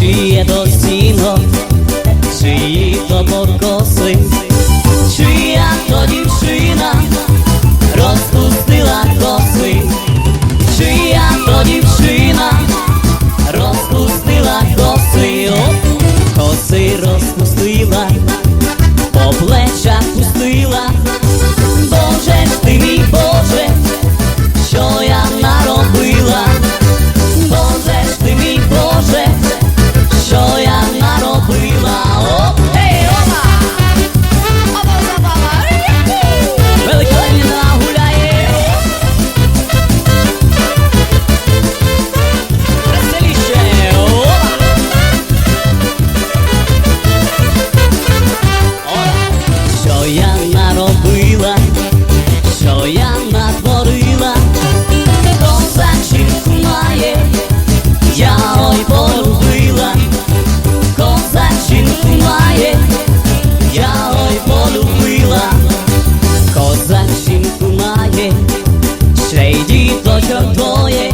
Чиє то сіно, чиї то моркоси, чия то дівчина розпустила коси, чия то дівчина розпустила коси, коси розпустила, по плечах пустила. долі полюбила, козачинку має, ще й діточок двоє.